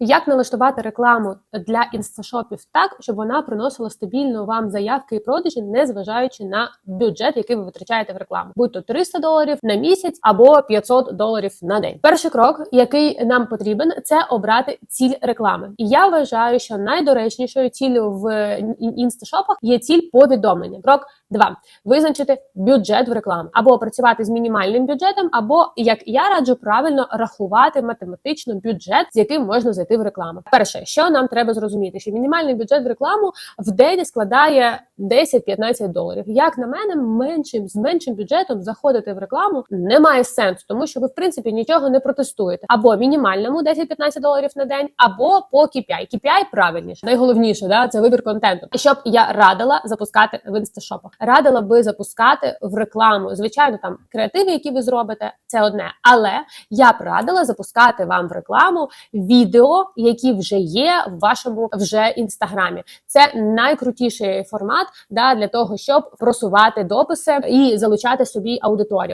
Як налаштувати рекламу для інсташопів так, щоб вона приносила стабільно вам заявки і продажі, не зважаючи на бюджет, який ви витрачаєте в рекламу, будь то 300 доларів на місяць або 500 доларів на день. Перший крок, який нам потрібен, це обрати ціль реклами. І я вважаю, що найдоречнішою ціллю в інсташопах є ціль повідомлення. Крок два визначити бюджет в рекламу або працювати з мінімальним бюджетом, або як я раджу правильно рахувати математично бюджет, з яким можна зайти в рекламу. Перше, що нам треба зрозуміти, що мінімальний бюджет в рекламу в день складає 10-15 доларів. Як на мене, меншим з меншим бюджетом заходити в рекламу немає сенсу, тому що ви в принципі нічого не протестуєте. Або мінімальному 10-15 доларів на день, або по KPI. KPI правильніше. Найголовніше, да, це вибір контенту. Щоб я радила запускати в інсташопах, радила би запускати в рекламу. Звичайно, там креативи, які ви зробите, це одне. Але я б радила запускати вам в рекламу відео, які вже є в вашому вже інстаграмі. Це найкрутіший формат да, для того, щоб просувати дописи і залучати собі аудиторію.